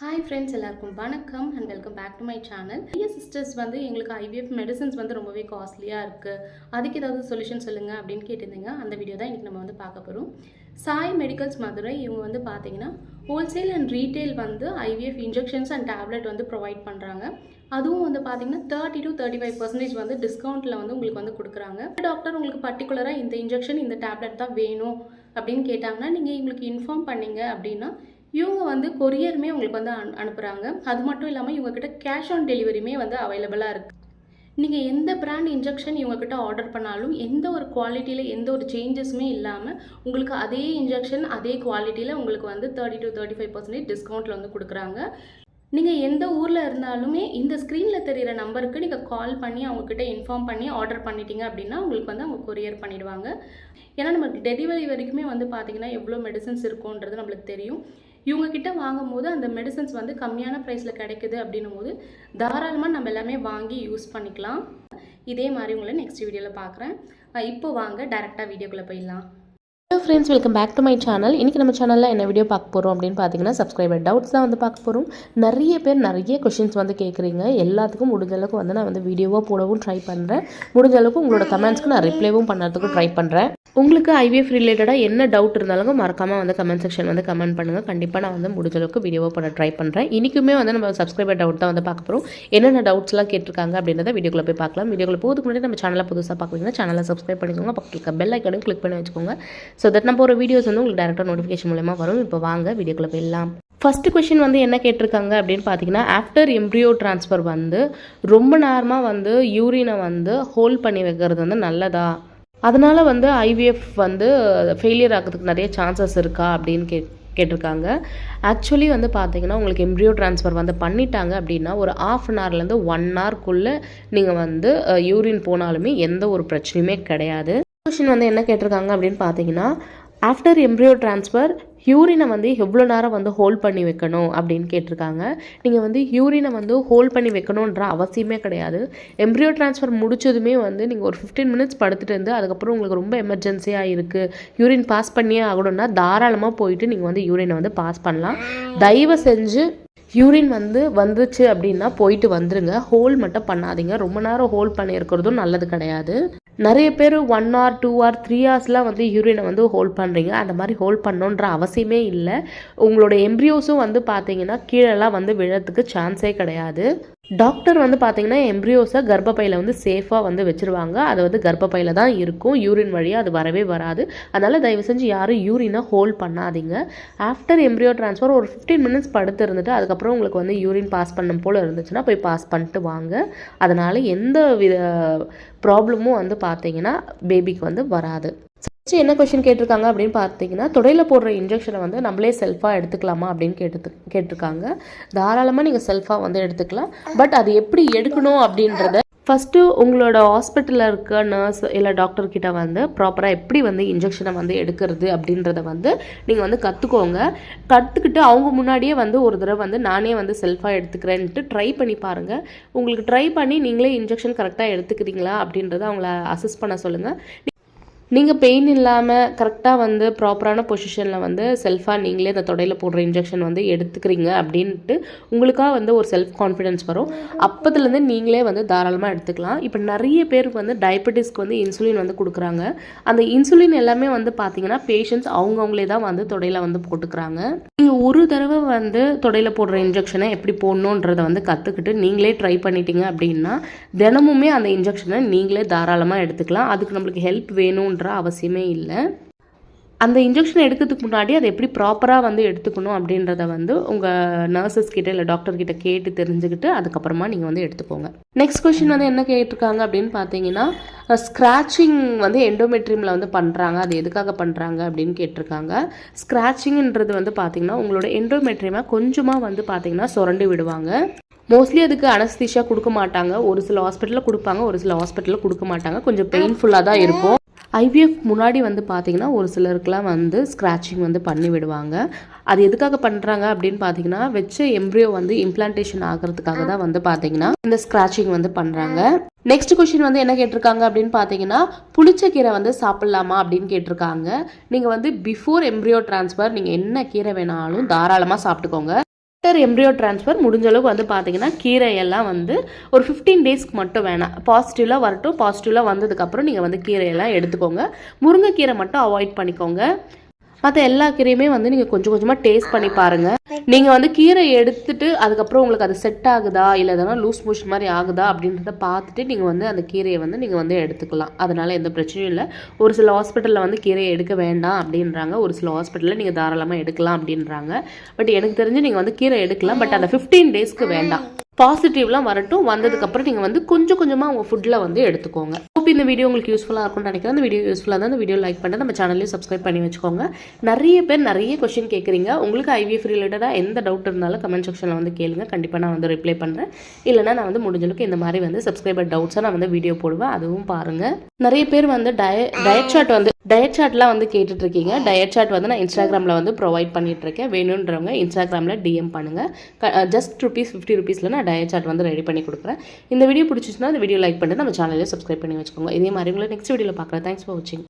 Hi friends எல்லாருக்கும் வணக்கம் and welcome back to my channel நிறைய சிஸ்டர்ஸ் வந்து எங்களுக்கு ஐவிஎஃப் மெடிசன்ஸ் வந்து ரொம்பவே காஸ்ட்லியாக இருக்குது அதுக்கு ஏதாவது சொல்யூஷன் சொல்லுங்கள் அப்படின்னு கேட்டிருந்தீங்க. அந்த வீடியோ தான் இன்றைக்கி நம்ம வந்து பார்க்க போகிறோம் சாய் மெடிக்கல்ஸ் மதுரை இவங்க வந்து பார்த்தீங்கன்னா ஹோல்சேல் அண்ட் ரீட்டெயில் வந்து ஐவிஎஃப் இன்ஜெக்ஷன்ஸ் அண்ட் டேப்லெட் வந்து ப்ரொவைட் பண்ணுறாங்க அதுவும் வந்து பார்த்தீங்கன்னா thirty to thirty five percentage வந்து டிஸ்கவுண்ட்டில் வந்து உங்களுக்கு வந்து கொடுக்குறாங்க. டாக்டர் உங்களுக்கு பர்டிகுலராக இந்த இன்ஜெக்ஷன் இந்த டேப்லெட் தான் வேணும் அப்படின்னு கேட்டாங்கன்னா நீங்கள் எங்களுக்கு இன்ஃபார்ம் பண்ணீங்க அப்படின்னா இவங்க வந்து கொரியருமே உங்களுக்கு வந்து அனு அனுப்புகிறாங்க அது மட்டும் இல்லாமல் இவங்கக்கிட்ட கேஷ் ஆன் டெலிவரியுமே வந்து அவைலபிளாக இருக்குது நீங்கள் எந்த பிராண்ட் இன்ஜெக்ஷன் இவங்கக்கிட்ட ஆர்டர் பண்ணாலும் எந்த ஒரு குவாலிட்டியில் எந்த ஒரு சேஞ்சஸுமே இல்லாமல் உங்களுக்கு அதே இன்ஜெக்ஷன் அதே குவாலிட்டியில் உங்களுக்கு வந்து thirty to thirty five percentage டிஸ்கவுண்ட்டில் வந்து கொடுக்குறாங்க. நீங்கள் எந்த ஊரில் இருந்தாலுமே இந்த ஸ்க்ரீனில் தெரிகிற நம்பருக்கு நீங்கள் கால் பண்ணி அவங்கக்கிட்ட இன்ஃபார்ம் பண்ணி ஆர்டர் பண்ணிட்டீங்க அப்படின்னா உங்களுக்கு வந்து அவங்க கொரியர் பண்ணிடுவாங்க. ஏன்னா நமக்கு டெலிவரி வரைக்குமே வந்து பார்த்தீங்கன்னா எவ்வளோ மெடிசன்ஸ் இருக்குன்றது நம்மளுக்கு தெரியும். இவங்கக்கிட்ட வாங்கும் போது அந்த மெடிசன்ஸ் வந்து கம்மியான ப்ரைஸில் கிடைக்குது அப்படின்னும் போது தாராளமாக நம்ம எல்லாமே வாங்கி யூஸ் பண்ணிக்கலாம். இதே மாதிரி உங்களை நெக்ஸ்ட் வீடியோவில் பார்க்குறேன். இப்போ வாங்க டேரெக்டாக வீடியோக்குள்ளே போயிடலாம். Hello friends welcome back to my channel இன்றைக்கி நம்ம சேனலில் என்ன வீடியோ பார்க்க போகிறோம் அப்படின்னு பார்த்தீங்கன்னா சப்ஸ்கிரைபர் டவுட்ஸ் தான் வந்து பார்க்க போகிறோம் நிறைய பேர் நிறைய கொஷின்ஸ் வந்து கேட்குறீங்க எல்லாத்துக்கும் முடிஞ்ச அளவுக்கு வந்து நான் வந்து வீடியோவாக போடவும் ட்ரை பண்ணுறேன் முடிஞ்ச அளவுக்கு உங்களோட கமெண்ட்ஸ்க்கு நான் ரிப்ளைவும் பண்ணுறதுக்கு ட்ரை பண்ணுறேன் உங்களுக்கு ஐவிஎஃப் ரிலேட்டடாக என்ன டவுட் இருந்தாலும் மறக்காமல் வந்து கமெண்ட் செக்ஷன் வந்து கமெண்ட் பண்ணுங்கள் கண்டிப்பாக நான் வந்து முடிஞ்ச அளவுக்கு வீடியோவாக பண்ண ட்ரை பண்ணுறேன் இன்றைக்குமே வந்து நம்ம சப்ஸ்கிரைபர் டவுட் தான் வந்து பார்க்க போகிறோம் என்னென்ன டவுட்ஸ்லாம் கேட்டிருக்காங்க அப்படின்றத வீடியோக்குள்ளே போய் பார்க்கலாம். வீடியோக்குள்ள போகிறதுக்கு முன்னாடி நம்ம சேனலை புதுசாக பார்க்குறீங்கன்னா சேனலை சப்ஸ்கிரைப் பண்ணிக்கோங்க. பக்கத்தில் பெல் ஐக்கனும் கிளிக் பண்ணி வச்சுக்கோங்க. ஸோ தட் நம்ம ஒரு வீடியோஸ் வந்து உங்களுக்கு டேரெக்டாக நோட்டிஃபிகேஷன் மூலயமா வரும். இப்போ வாங்க வீடியோக்குள்ளே போயிடலாம். ஃபஸ்ட்டு கொஷின் வந்து என்ன கேட்டிருக்காங்க அப்படின்னு பார்த்தீங்கன்னா ஆஃப்டர் எம்ப்ரியோ ட்ரான்ஸ்ஃபர் வந்து ரொம்ப நேரமாக வந்து யூரினை வந்து ஹோல்ட் பண்ணி வைக்கிறது வந்து நல்லதா? அதனால் வந்து ஐவிஎஃப் வந்து ஃபெயிலியர் ஆகிறதுக்கு நிறைய சான்சஸ் இருக்கா அப்படின்னு கே கேட்டிருக்காங்க. ஆக்சுவலி வந்து பார்த்தீங்கன்னா உங்களுக்கு எம்ப்ரியோ ட்ரான்ஸ்ஃபர் வந்து பண்ணிட்டாங்க அப்படின்னா ஒரு ஆஃப் அன் ஹவர்லேருந்து ஒன் ஹவர்க்குள்ளே நீங்கள் வந்து யூரின் போனாலுமே எந்த ஒரு பிரச்சனையுமே கிடையாது. கொஷின் வந்து என்ன கேட்டிருக்காங்க அப்படின்னு பார்த்தீங்கன்னா ஆஃப்டர் எம்ப்ரியோ ட்ரான்ஸ்ஃபர் யூரினை வந்து எவ்வளோ நேரம் வந்து ஹோல்ட் பண்ணி வைக்கணும் அப்படின்னு கேட்டிருக்காங்க. நீங்கள் வந்து யூரினை வந்து ஹோல்ட் பண்ணி வைக்கணுன்ற அவசியமே கிடையாது. எம்ப்ரியோ ட்ரான்ஸ்ஃபர் முடிச்சதுமே வந்து நீங்கள் ஒரு ஃபிஃப்டீன் மினிட்ஸ் படுத்துட்டு இருந்து அதுக்கப்புறம் உங்களுக்கு ரொம்ப எமர்ஜென்சியாக இருக்குது யூரின் பாஸ் பண்ணியே ஆகணும்னா தாராளமாக போயிட்டு நீங்கள் வந்து யூரினை வந்து பாஸ் பண்ணலாம். தயவு செஞ்சு யூரின் வந்து வந்துச்சு அப்படின்னா போயிட்டு வந்துருங்க. ஹோல் மட்டும் பண்ணாதீங்க. ரொம்ப நேரம் ஹோல்ட் பண்ணியிருக்கிறதும் நல்லது கிடையாது. நிறைய பேர் one or two or three ஹவர்ஸ்லாம் வந்து யூரினை வந்து ஹோல்ட் பண்ணுறீங்க அந்த மாதிரி ஹோல்ட் பண்ணணுன்ற அவசியமே இல்லை. உங்களோட எம்ப்ரியோஸும் வந்து பார்த்தீங்கன்னா கீழெல்லாம் வந்து விழறதுக்கு சான்ஸே கிடையாது. டாக்டர் வந்து பார்த்தீங்கன்னா எம்ப்ரியோஸை கர்ப்பப்பையில் வந்து சேஃபாக வந்து வச்சுருவாங்க. அது வந்து கர்ப்பப்பையில் தான் இருக்கும். யூரின் வழியாக அது வரவே வராது. அதனால் தயவு செஞ்சு யாரும் யூரினை ஹோல்ட் பண்ணாதீங்க. ஆஃப்டர் எம்ப்ரியோ ட்ரான்ஸ்ஃபர் ஒரு ஃபிஃப்டீன் மினிட்ஸ் படுத்து இருந்துட்டு அதுக்கப்புறம் உங்களுக்கு வந்து யூரின் பாஸ் பண்ணும் போல் இருந்துச்சுன்னா போய் பாஸ் பண்ணிட்டு வாங்க. அதனால் எந்த வித ப்ராப்ளமும் வந்து பார்த்தீங்கன்னா பேபிக்கு வந்து வராது. நெக்ஸ்ட் என்ன கொஷின் கேட்டிருக்காங்க அப்படின்னு பார்த்தீங்கன்னா தொடையில் போடுற இன்ஜெக்ஷனை வந்து நம்மளே செல்ஃபாக எடுத்துக்கலாமா அப்படின்னு கேட்டு கேட்டிருக்காங்க. தாராளமாக நீங்கள் செல்ஃபாக வந்து எடுத்துக்கலாம். பட் அது எப்படி எடுக்கணும் அப்படின்றத ஃபஸ்ட்டு உங்களோட ஹாஸ்பிட்டலில் இருக்க நர்ஸ் இல்லை டாக்டர்கிட்ட வந்து ப்ராப்பராக எப்படி வந்து இன்ஜெக்ஷனை வந்து எடுக்கிறது அப்படின்றத வந்து நீங்கள் வந்து கற்றுக்கோங்க கற்றுக்கிட்டு அவங்க முன்னாடியே வந்து ஒரு தடவை வந்து நானே வந்து செல்ஃபாக எடுத்துக்கிறேன்ட்டு ட்ரை பண்ணி பாருங்கள் உங்களுக்கு ட்ரை பண்ணி நீங்களே இன்ஜெக்ஷன் கரெக்டாக எடுத்துக்கிறீங்களா அப்படின்றத அவங்கள அசஸ் பண்ண சொல்லுங்கள் நீங்கள் பெயின் இல்லாமல் கரெக்டாக வந்து ப்ராப்பரான பொசிஷனில் வந்து செல்ஃபாக நீங்களே அந்த தொடையில் போடுற இன்ஜெக்ஷன் வந்து எடுத்துக்கிறீங்க அப்படின்ட்டு உங்களுக்காக வந்து ஒரு செல்ஃப் கான்ஃபிடென்ஸ் வரும். அப்போதுலேருந்து நீங்களே வந்து தாராளமாக எடுத்துக்கலாம். இப்போ நிறைய பேருக்கு வந்து டயபெட்டிஸ்க்கு வந்து இன்சுலின் வந்து கொடுக்குறாங்க. அந்த இன்சுலின் எல்லாமே வந்து பார்த்தீங்கன்னா பேஷண்ட்ஸ் அவங்கவுங்களே தான் வந்து தொடையில் வந்து போட்டுக்கிறாங்க. ஒரு தடவை வந்து தொடையில் போடுற இன்ஜெக்ஷனை எப்படி போடணுன்றதை வந்து கற்றுக்கிட்டு நீங்களே ட்ரை பண்ணிட்டீங்க அப்படின்னா தினமுமே அந்த இன்ஜெக்ஷனை நீங்களே தாராளமாக எடுத்துக்கலாம். அதுக்கு நம்மளுக்கு ஹெல்ப் வேணுன்ற அவசியமே இல்லை. அந்த இன்ஜெக்ஷன் எடுக்கிறதுக்கு முன்னாடி அதை எப்படி ப்ராப்பராக வந்து எடுத்துக்கணும் அப்படின்றத வந்து உங்கள் நர்சஸ் கிட்ட இல்லை டாக்டர் கிட்ட கேட்டு தெரிஞ்சுக்கிட்டு அதுக்கப்புறமா நீங்கள் வந்து எடுத்துக்கோங்க. நெக்ஸ்ட் கொஷின் வந்து என்ன கேட்டிருக்காங்க அப்படின்னு பார்த்தீங்கன்னா ஸ்க்ராச்சிங் வந்து எண்டோமெட்ரியமில் வந்து பண்ணுறாங்க அது எதுக்காக பண்ணுறாங்க அப்படின்னு கேட்டிருக்காங்க. ஸ்க்ராச்சிங்ன்றது வந்து பார்த்தீங்கன்னா உங்களோட எண்டோமெட்ரியமாக கொஞ்சமாக வந்து பார்த்தீங்கன்னா சுரண்டி விடுவாங்க. மோஸ்ட்லி அதுக்கு அனஸ்திஷா கொடுக்க மாட்டாங்க. ஒரு சில ஹாஸ்பிட்டலில் கொடுப்பாங்க ஒரு சில ஹாஸ்பிட்டலில் கொடுக்க மாட்டாங்க. கொஞ்சம் பெயின்ஃபுல்லாக தான் இருக்கும். ஐவிஎஃப் முன்னாடி வந்து பார்த்தீங்கன்னா ஒரு சிலருக்குலாம் வந்து ஸ்க்ராச்சிங் வந்து பண்ணி விடுவாங்க. அது எதுக்காக பண்ணுறாங்க அப்படின்னு பார்த்தீங்கன்னா வச்ச எம்ப்ரியோ வந்து இம்ப்ளான்டேஷன் ஆகிறதுக்காக தான் வந்து பார்த்தீங்கன்னா இந்த ஸ்க்ராச்சிங் வந்து பண்ணுறாங்க நெக்ஸ்ட் கொஷின் வந்து என்ன கேட்டிருக்காங்க அப்படின்னு பார்த்தீங்கன்னா புளிச்ச கீரை வந்து சாப்பிட்லாமா அப்படின்னு கேட்டிருக்காங்க. நீங்கள் வந்து பிஃபோர் எம்ப்ரியோ ட்ரான்ஸ்ஃபர் நீங்கள் என்ன கீரை வேணாலும் தாராளமாக சாப்பிட்டுக்கோங்க. ஆஃப்டர் எம்ப்ரியோ ட்ரான்ஸ்ஃபர் முடிஞ்ச அளவுக்கு வந்து பார்த்தீங்கன்னா கீரையெல்லாம் வந்து ஒரு ஃபிஃப்டீன் டேஸ்க்கு மட்டும் வேணாம். பாசிட்டிவ்லாம் வரட்டும் பாசிட்டிவ்லாம் வந்ததுக்கப்புறம் நீங்கள் வந்து கீரையெல்லாம் எடுத்துக்கோங்க. முருங்கைக்கீரை மட்டும் அவாய்ட் பண்ணிக்கோங்க. மற்ற எல்லா கீரையுமே வந்து நீங்கள் கொஞ்சம் கொஞ்சமாக டேஸ்ட் பண்ணி பாருங்கள் நீங்கள் வந்து கீரை எடுத்துட்டு அதுக்கப்புறம் உங்களுக்கு அது செட் ஆகுதா? இல்லை எதனா லூஸ் மோஷன் மாதிரி ஆகுதா? அப்படின்றத பார்த்துட்டு நீங்கள் வந்து அந்த கீரையை வந்து நீங்கள் வந்து எடுத்துக்கலாம். அதனால் எந்த பிரச்சனையும் இல்லை. ஒரு சில ஹாஸ்பிட்டலில் வந்து கீரையை எடுக்க வேண்டாம் அப்படின்றாங்க. ஒரு சில ஹாஸ்பிட்டலில் நீங்கள் தாராளமாக எடுக்கலாம் அப்படின்றாங்க. பட் எனக்கு தெரிஞ்சு நீங்கள் வந்து கீரை எடுக்கலாம். பட் அந்த ஃபிஃப்டீன் டேஸ்க்கு வேண்டாம். பாசிட்டிவ்லாம் வரட்டும். வந்ததுக்கப்புறம் நீங்கள் வந்து கொஞ்சம் கொஞ்சமாக உங்கள் ஃபுட்டில் வந்து எடுத்துக்கோங்க. ஹோப் இந்த வீடியோ உங்களுக்கு யூஸ்ஃபுல்லாக இருக்கும்னு நினைக்கிறேன். அந்த வீடியோ யூஸ்ஃபுல்லாக தான் அந்த வீடியோ லைக் பண்ணி நம்ம சேனலையும் சப்ஸ்கிரைப் பண்ணி வச்சுக்கோங்க. நிறைய பேர் நிறைய கொஷின் கேட்குறீங்க உங்களுக்கு ஐவிஎஃப் ரிலேட்டடாக எந்த டவுட் இருந்தாலும் கமெண்ட் செக்ஷனில் வந்து கேளுங்க. கண்டிப்பாக நான் வந்து ரிப்ளை பண்ணுறேன் இல்லைனா நான் வந்து முடிஞ்ச அளவுக்கு இந்த மாதிரி வந்து சப்ஸ்கிரைபர் டவுட்ஸாக நான் வந்து வீடியோ போடுவேன். அதுவும் பாருங்கள் நிறைய பேர் வந்து டய டயட் சார்ட் வந்து டயட் சார்ட்லாம் வந்து கேட்டுட்டு இருக்கீங்க டயட் சார்ட் வந்து நான் இன்ஸ்டாகிராமில் வந்து ப்ரொவைட் பண்ணிகிட்ருக்கேன் இருக்கேன் வேணுன்றவங்க இன்ஸ்டாகிராமில் டிஎம் பண்ணுங்கள் ஜஸ்ட் ருபீஸ் ஃபிஃப்டி ருபீஸில் நான் டயட் சார்ட் வந்து ரெடி பண்ணி கொடுக்குறேன். இந்த வீடியோ பிடிச்சிச்சுன்னா அந்த வீடியோ லைக் பண்ணிட்டு நம்ம சேனலையும் சப்ஸ்கிரைப் பண்ணி வச்சுக்கோங்க. வச்சுக்கோங்க இதே மாதிரி உங்களை நெக்ஸ்ட் வீடியோவில் பார்க்குறேன். தேங்க்ஸ் ஃபார் வாட்சிங்